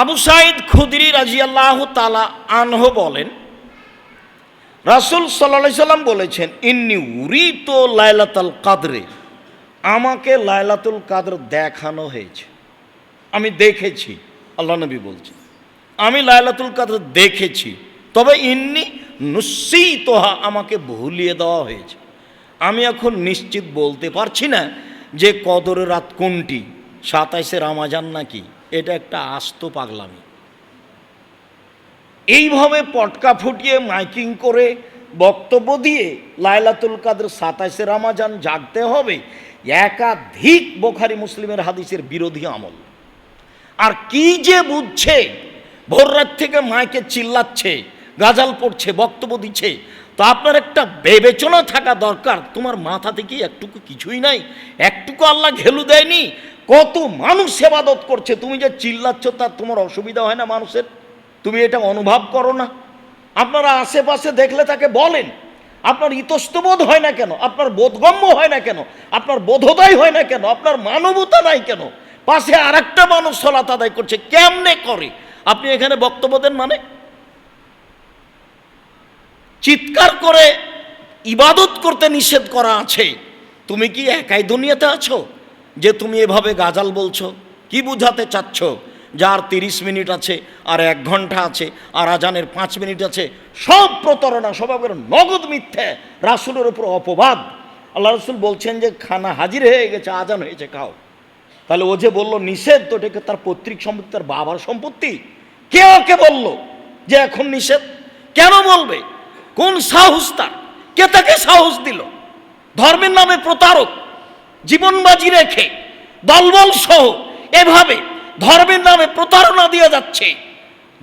আবু সাইদ খুদরি রাজিয়াল্লাহ তালা আনহ বলেন, রাসুল সাল্লা সাল্লাম বলেছেন, ইন্নি উরি তো লাইলাতাল কাদরে আমাকে লাইলাতুল কাদর দেখানো হয়েছে। আমি দেখেছি, আল্লাহ নবী বলছেন। আমি লাইলাতুল কাদর দেখেছি, তবে ইন্নি নুসি তোহা আমাকে ভুলিয়ে দেওয়া হয়েছে। আমি এখন নিশ্চিত বলতে পারছি না যে কদরের রাত কোনটি, সাতাইশে রামাজান নাকি? এটা একটা আস্ত পাগলামি। এইভাবে পটকা ফুটিয়ে মাইকিং করে বক্তব্য দিয়ে লাইলাতুল কাদের সাতাইশে রামাজান জাগতে হবে, একাধিক বোখারি মুসলিমের হাদিসের বিরোধী আমল। আর কি যে বুঝছে, ভোর রাত থেকে মাইকে চিল্লাচ্ছে, গাজাল পড়ছে, বক্তব্য দিচ্ছে, তো আপনার একটা বিবেচনা থাকা দরকার। তোমার মাথা থেকে একটুকু কিছুই নাই, একটুকু আল্লাহ ঘেলু দেয়নি কত মানুষ সেবাদত করছে, তুমি যে চিল্লাচ্ছ তার তোমার অসুবিধা হয় না মানুষের? তুমি এটা অনুভব করো না। আপনারা আশেপাশে দেখলে তাকে বলেন, আপনার ইতস্তবোধ হয় না কেন? আপনার বোধগম্য হয় না কেন? আপনার বোধোদয় হয় না কেন? আপনার মানবতা নাই কেন? পাশে আর একটা মানুষ সলাত আদায় করছে, কেমনে করে? আপনি এখানে বক্তব্য দেন মানে? চিৎকার করে ইবাদত করতে নিষেধ করা আছে। তুমি কি একাই দুনিয়াতে আছো? যে তুমি এভাবে গাজাল বলছো, কি বুঝাতে চাচ্ছ? যার তিরিশ মিনিট আছে, আর এক ঘণ্টা আছে, আর আজানের পাঁচ মিনিট আছে, সব প্রতারণা সবাবের নগদ মিথ্যে, রাসুলের উপর অপবাদ। আল্লাহ রসুল বলছেন যে, খানা হাজির হয়ে গেছে, আজান হয়েছে, খাও। তাহলে ও যে বলল, নিষেধ, তো এটাকে তার পৈতৃক সম্পত্তি, তার বাবার সম্পত্তি? কে ওকে বলল যে, এখন নিষেধ? কেন বলবে? কোন সাহস তার? কে তাকে সাহস দিল? ধর্মের নামে প্রতারক। জীবনবাজি রেখে, দলবল সহ এভাবে ধর্মের নামে প্রতারণা দিয়ে যাচ্ছে।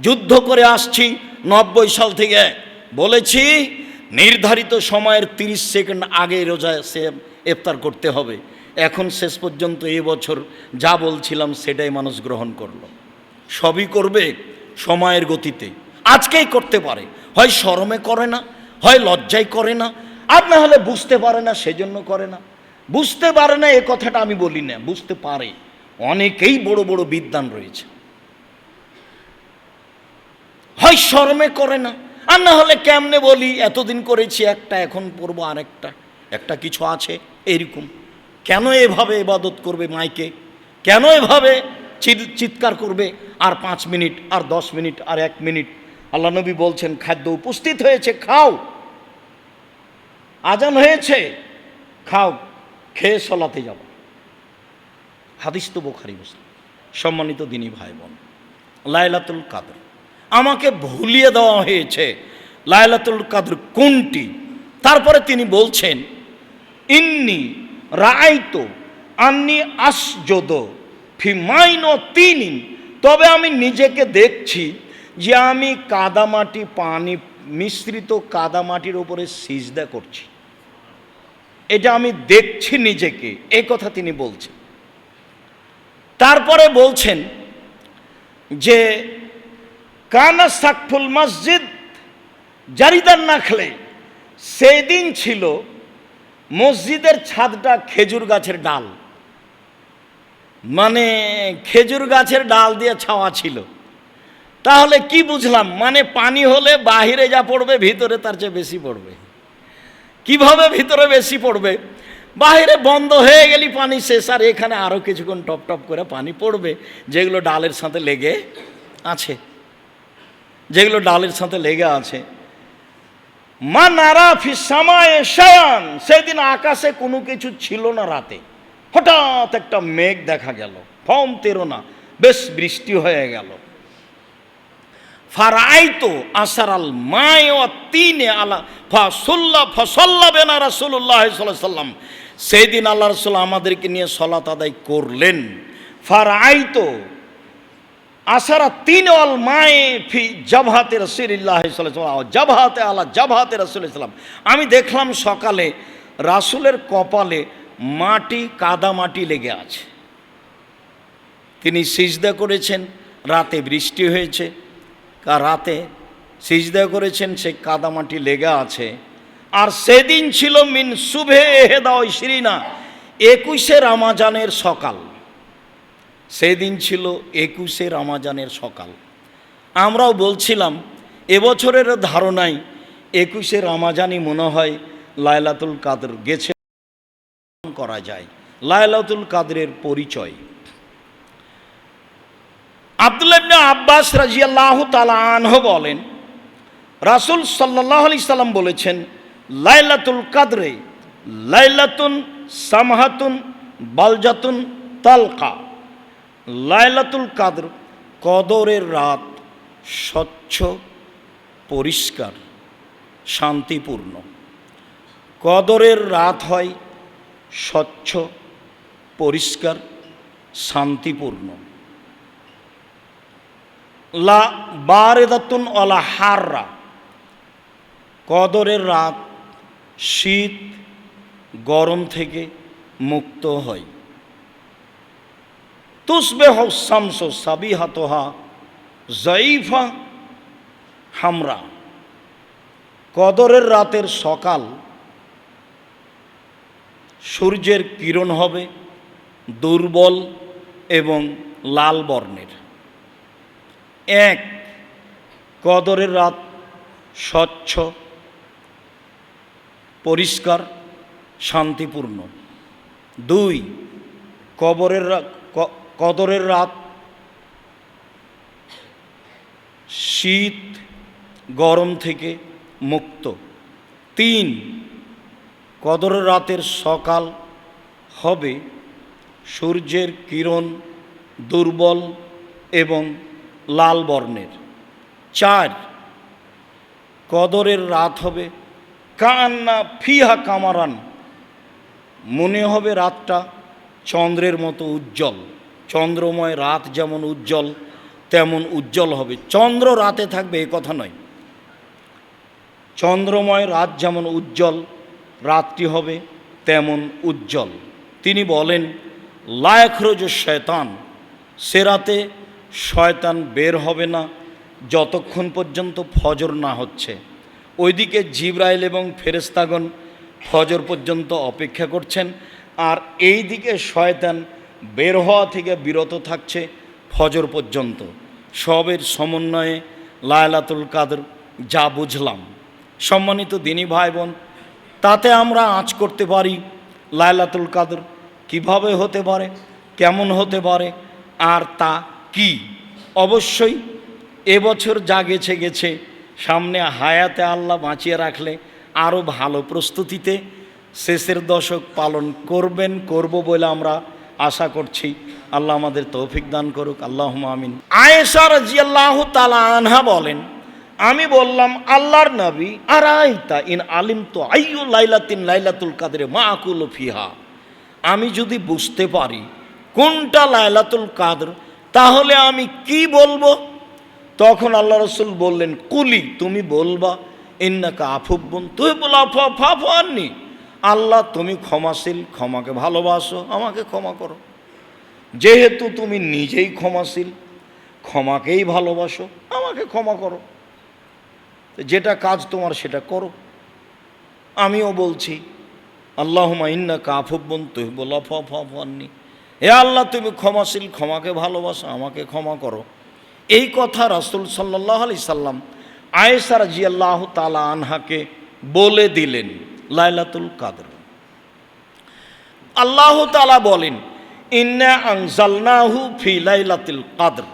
যুদ্ধ করে আসছি নব্বই সাল থেকে। বলেছি, নির্ধারিত সময়ের তিরিশ সেকেন্ড আগে রোজা সে ইফতার করতে হবে। এখন শেষ পর্যন্ত এবছর যা বলছিলাম সেটাই মানুষ গ্রহণ করল। সবই করবে সময়ের গতিতে। আজকেই করতে পারে। হয় শরমে করে না, হয় লজ্জায় করে না। আর না হলে বুঝতে পারে না, সেজন্য করে না। বুঝতে পারে না, এ কথাটা আমি বলি না, বুঝতে পারে। অনেকেই বড় বড় বিদ্যান রয়েছে। হয় শরমে করে না, আর না হলে কেমনে বলি, এতদিন করেছি একটা, এখন পড়ব আরেকটা, একটা একটা কিছু আছে, এরকম। কেন এভাবে এবাদত করবে মাইকে? কেন এভাবে চিৎ- চিৎকার করবে? আর পাঁচ মিনিট, আর দশ মিনিট, আর এক মিনিট। আল্লাহ নবী বলছেন, খাদ্য উপস্থিত হয়েছে, খাও। আজান হয়েছে, খাও। খেয়ে সলাতে যাব। হাদিস তো বোখারি মুসলিম। সম্মানিত দিনী ভাই বোন লাইলাতুল কাদর। আমাকে ভুলিয়ে দেওয়া হয়েছে লাইলাতুল কাদর কোনটি? তারপরে তিনি বলছেন, ইন্নি রাইতো আন্নি আসজদ ফিমাইন তিনিন। তবে আমি নিজেকে দেখছি যে আমি কাদামাটি পানি মিশ্রিত কাদামাটির ওপরে সিজদা করছি। এটা আমি দেখছি নিজেকে, এই কথা তিনি বলছেন। তারপরে বলছেন যে, কানা সাকফুল মসজিদ জারিদার নাখলে। সেই দিন ছিল মসজিদের ছাদটা খেজুর গাছের ডাল। মানে খেজুর গাছের ডাল দিয়ে ছাওয়া ছিল। তাহলে কি বুঝলাম? মানে পানি হলে বাহিরে যা পড়বে, ভিতরে তার চেয়ে বেশি পড়বে। কীভাবে ভিতরে বেশি পড়বে? বাইরে বন্ধ হয়ে গেলি পানি শেষ, আর এখানে আরও কিছুক্ষণ টপ টপ করে পানি পড়বে, যেগুলো ডালের সাথে লেগে আছে। যেগুলো ডালের সাথে লেগে আছে। মা নারা ফিসামায় সেদিন আকাশে কোনো কিছু ছিল না রাতে। হঠাৎ একটা মেঘ দেখা গেল, ফম তেরো না, বেশ বৃষ্টি হয়ে গেল। ফারাইতো আসার আল মায় তিনে আলা ফসল্লা ফসল্লা বেনা রাসুল্লাহ সাল্লাম সেই দিন আল্লাহ রসুল আমাদেরকে নিয়ে সলাত আদায় করলেন। ফারাইতো আসারা তিন অল মায়ে ফি জবহাতে রসুল্লাহ জবহাতে আল্লাহ জবহাতে রসুলাম আমি দেখলাম সকালে রাসুলের কপালে মাটি, কাদা মাটি লেগে আছে। তিনি সিজদা করেছেন, রাতে বৃষ্টি হয়েছে। রাতে সিজদা করেছেন, সে কাদামাটি লেগে আছে। আর সেদিন ছিল মিন শুভে হেদা ঐশ্রিনা একুশে রামাজানের সকাল। সেদিন ছিল একুশে রামাজানের সকাল। আমরাও বলছিলাম এবছরের ধারণায় একুশে রামাজানই মনে হয় লায়লাতুল কাদের গেছে, করা যায়। লায়লাতুল কাদরের পরিচয়। আব্বাস রাজিয়াল্লাহ তালা আনহ বলেন, রাসুল সাল্লাহ আলি সাল্লাম বলেছেন, লাইলাতুল কাদরে লাইলাতুন সামহাতুন বালজাতুন তালকা। লাইলাতুল কাদর কদরের রাত স্বচ্ছ, পরিষ্কার, শান্তিপূর্ণ। কদরের রাত হয় স্বচ্ছ, পরিষ্কার, শান্তিপূর্ণ। লা বারেদাতুন অলা হাররা। কদরের রাত শীত গরম থেকে মুক্ত হয়। তুসবে শামস সাবিহাতহা জয়ীফা হামরা। কদরের রাতের সকাল সূর্যের কিরণ হবে দুর্বল এবং লাল বর্ণের। এক, কদরের রাত স্বচ্ছ, পরিষ্কার, শান্তিপূর্ণ। দুই, কবরের কদরের রাত শীত গরম থেকে মুক্ত। তিন, কদরের রাতের সকাল হবে সূর্যের কিরণ দুর্বল এবং লাল বর্ণের। চার, কদরের রাত হবে। কান্না ফিহা কামারান। মনে হবে রাতটা চন্দ্রের মতো উজ্জ্বল। চন্দ্রময় রাত যেমন উজ্জ্বল, তেমন উজ্জ্বল হবে। চন্দ্র রাতে থাকবে এ কথা নয়। চন্দ্রময় রাত যেমন উজ্জ্বল, রাতটি হবে তেমন উজ্জ্বল। তিনি বলেন, লায়খরজ শয়তান, সে রাতে শয়তান বের হবে না যতক্ষণ পর্যন্ত ফজর না হচ্ছে। ওইদিকে জিব্রাইল এবং ফেরেস্তাগণ ফজর পর্যন্ত অপেক্ষা করছেন আর এই দিকে শয়তান বের হওয়া থেকে বিরত থাকছে ফজর পর্যন্ত। সবের সমন্বয়ে লায়লাতুল কাদর, যা বুঝলাম। সম্মানিত দিনী ভাই বোন তাতে আমরা আঁচ করতে পারি লায়লাতুল কাদর কীভাবে হতে পারে, কেমন হতে পারে, আর তা কি? অবশ্যই এবছর যা গেছে গেছে, সামনে হায়াতে আল্লাহ বাঁচিয়ে রাখলে আরও ভালো প্রস্তুতিতে শেষের দশক পালন করবেন, করব বলে আমরা আশা করছি। আল্লাহ আমাদের তৌফিক দান করুক। আল্লাহ আমিন। আয়েশা রাজিয়াল্লাহ তালা আনহা বলেন, আমি বললাম, আল্লাহর নবী আর আইতা ইন আলিম তো আইয়ু লাইলাতিন লাইলাতুল কাদের মা আকুল ফিহা? আমি যদি বুঝতে পারি কোনটা লাইলাতুল কাদর তাহলে আমি কি বলব? তখন আল্লাহ রসুল বললেন, কুলি, তুমি বলবা, ইন্নাকা আফুব্বন তুই বলো আফানি আল্লাহ, তুমি ক্ষমাশীল, ক্ষমাকে ভালোবাসো, আমাকে ক্ষমা করো। যেহেতু তুমি নিজেই ক্ষমাশীল, ক্ষমাকেই ভালোবাসো, আমাকে ক্ষমা করো। যেটা কাজ তোমার, সেটা করো। আমিও বলছি আল্লাহমা ইন্না কাফুব্বন তুই বল ফানি হে আল্লাহ, তুমি ক্ষমাশীল, ক্ষমাকে ভালোবাসো, আমাকে ক্ষমা করো। এই কথা রাসুল সাল্লাহ আলি সাল্লাম আয়েসার জিয়াল্লাহ তালা আনহাকে বলে দিলেন লাইলাতুল কাদর। আল্লাহ তালা বলেন, ইন্না আংজালনাহু ফি লাইলাতুল কাদর।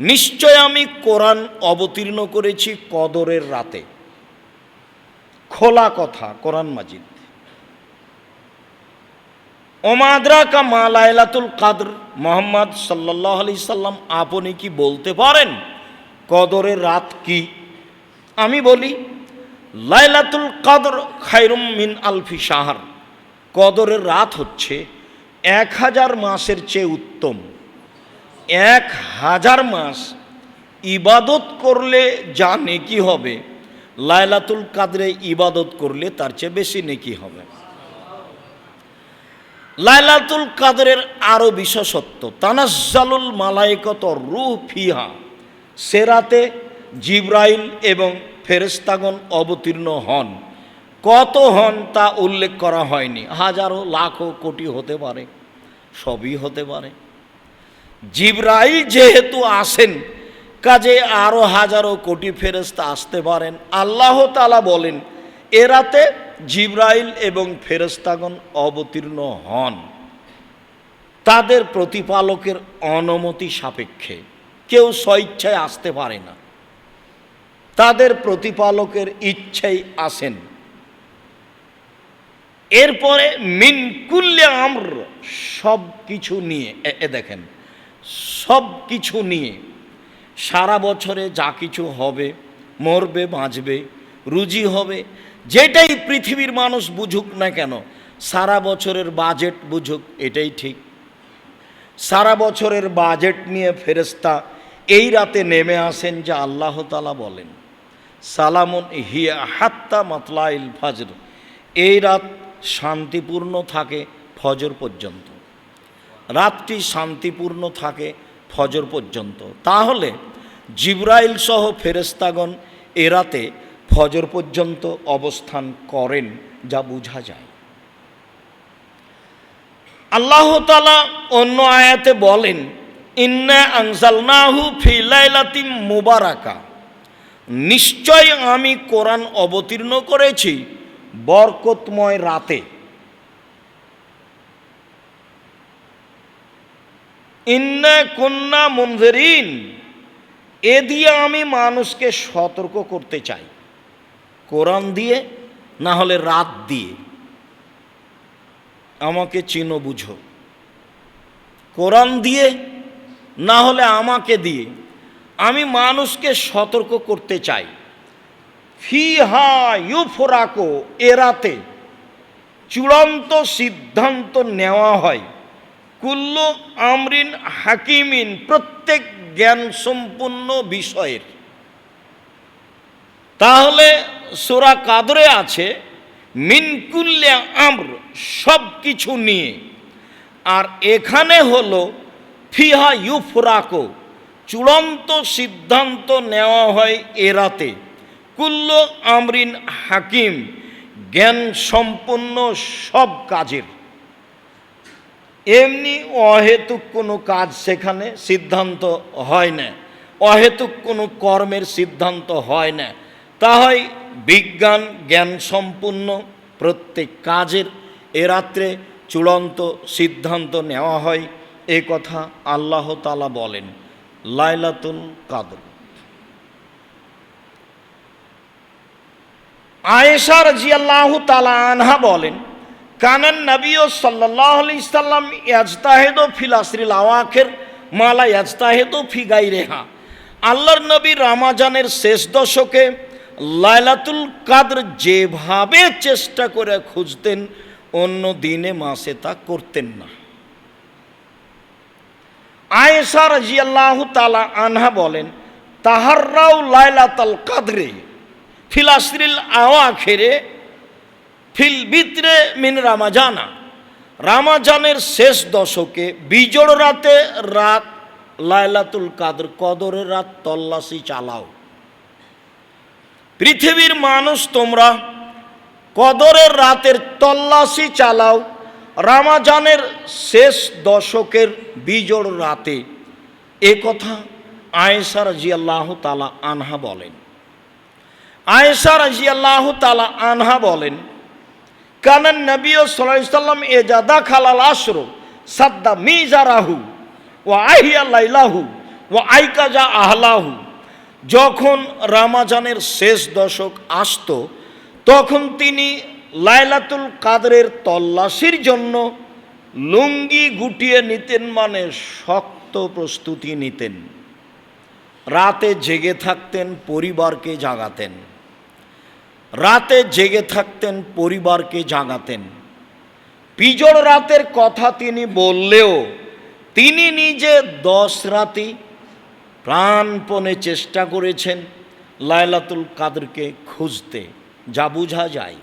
নিশ্চয় আমি কোরআন অবতীর্ণ করেছি কদরের রাতে। খোলা কথা, কোরআন মাজিদ। ওমাদরা কা মা লাইলাতুল কাদর। মোহাম্মদ সাল্লাহ আলি সাল্লাম, আপনি কি বলতে পারেন? কদরের রাত কি? আমি বলি, লাইলাতুল কাদর খাইরুম মিন আলফি সাহার কদরের রাত হচ্ছে এক হাজার মাসের চেয়ে উত্তম। এক হাজার মাস ইবাদত করলে যা নেকি হবে, লাইলাতুল কাদরে ইবাদত করলে তার চেয়ে বেশি নেকি হবে। লাইলাতুল কাদরের আরও বিশেষত্ব, তানাজ্জালুল মালাইকত রুহ ফিহা, সেরাতে জিব্রাইল এবং ফেরেস্তাগণ অবতীর্ণ হন। কত হন তা উল্লেখ করা হয়নি। হাজারো, লাখো, কোটি হতে পারে, সবই হতে পারে। জিব্রাইল যেহেতু আসেন, কাজে আরও হাজারো কোটি ফেরেস্তা আসতে পারেন। আল্লাহ তালা বলেন এরাতে জিব্রাইল এবং ফেরেস্তাগণ অবতীর্ণ হন। তাদের প্রতিপালকের অনুমতি সাপেক্ষে কেউ স্বইচ্ছায় আসতে পারে না। তাদের প্রতিপালকের ইচ্ছাই আসেন। এরপরে মিনকুল্লে আমর সব কিছু নিয়ে, এ- দেখেন সব কিছু নিয়ে সারা বছরে যা কিছু হবে, মরবে, বাঁচবে, রুজি হবে যেটাই পৃথিবীর মানুষ বুঝুক না কেন, সারা বছরের বাজেট বুঝুক এটাই ঠিক। সারা বছরের বাজেট নিয়ে ফেরেস্তা এই রাতে নেমে আসেন যে আল্লাহ তালা বলেন, সালামুন হিয়া হাত্তা মাতলাইল ফজর। এই রাত শান্তিপূর্ণ থাকে ফজর পর্যন্ত। রাতটি শান্তিপূর্ণ থাকে ফজর পর্যন্ত। তাহলে জিব্রাইল সহ ফেরেস্তাগণ এ রাতে ফজর পর্যন্ত অবস্থান করেন যা বোঝা যায়। আল্লাহ তালা অন্য আয়াতে বলেন, ইন্না আনসালনাহু ফি লাইলাতিম মুবারাকা। নিশ্চয় আমি কোরআন অবতীর্ণ করেছি বরকতময় রাতে। ইন্না কন্যা মনজেরিন। এ দিয়ে আমি মানুষকে সতর্ক করতে চাই। কোরআন দিয়ে, না হলে রাত দিয়ে। আমাকে চিনো, বুঝো। কোরআন দিয়ে, না হলে আমাকে দিয়ে। আমি মানুষকে সতর্ক করতে চাই। ফি ফিহা ইউফোরাকো এরাতে চূড়ান্ত সিদ্ধান্ত নেওয়া হয়। কুল্লু আমরিন হাকিমিন, প্রত্যেক জ্ঞান সম্পূর্ণ বিষয়ের। তাহলে সোরা কাদরে আছে মিনকুল্লে আম্র সব কিছু নিয়ে। আর এখানে হলো, ফিহা ইউফরাকো, চূড়ান্ত সিদ্ধান্ত নেওয়া হয় এরাতে কুল্ল আমরিন হাকিম, জ্ঞান সম্পন্ন সব কাজের। এমনি অহেতুক কোনো কাজ সেখানে সিদ্ধান্ত হয় না। অহেতুক কোনো কর্মের সিদ্ধান্ত হয় না। তা হয় বিজ্ঞান, জ্ঞান সম্পূর্ণ প্রত্যেক কাজের এ রাত্রে চূড়ান্ত সিদ্ধান্ত নেওয়া হয়। এ কথা আল্লাহ তালা বলেন, লাইলাতুল কাদর। আয়েশা রাজিয়াল্লাহ তালা আনহা বলেন কানান নবী ও সাল্লাহ আলি সাল্লাম ইয়াজতাহেদ ফিল আসরিল আওয়াখের মালা ইয়াজতাহেদ ফি গাই রেহা আল্লাহর নবী রামাজানের শেষ দশকে লাইলাতুল কাদর যেভাবে চেষ্টা করে খুঁজতেন, অন্য দিনে মাসে তা করতেন না। আয়েশা রাজিয়াল্লাহ তালা আনহা বলেন তাহাররাও লাইলাতাল কাদরে ফিলাসরিল আওয়াখেরে ফিল বিত্রে মিন রামাজানা। রামাজানের শেষ দশকে বিজোড় রাতে রাত লাইলাতুল কাদর কদরের রাত তল্লাশি চালাও। পৃথিবীর মানুষ তোমরা কদরের রাতের তল্লাশি চালাও, রামাজানের শেষ দশকের বিজোড় রাতে। এ কথা আয়েশা রাজিয়াল্লাহ তালা আনহা বলেন। আয়েশা রাজিয়াল্লাহ তালা আনহা বলেন কানান নবী সাল্লাম এজাদা খালাল আশরো সাদ্দা মিজারাহু ও আহিয়া লাইলাহু ও আইকাজা আহলাহু। যখন রামাজানের শেষ দশক আসত, তখন তিনি লাইলাতুল কাদরের তল্লাশির জন্য লুঙ্গি গুটিয়ে নিতেন মানে শক্ত প্রস্তুতি নিতেন। রাতে জেগে থাকতেন, পরিবারকে জাগাতেন। রাতে জেগে থাকতেন, পরিবারকে জাগাতেন। পিজড় রাতের কথা তিনি বললেও তিনি নিজে দশ রাতি প্রাণপণে চেষ্টা করেছেন লায়লাতুল কাদেরকে খুঁজতে। যা বোঝা যায়।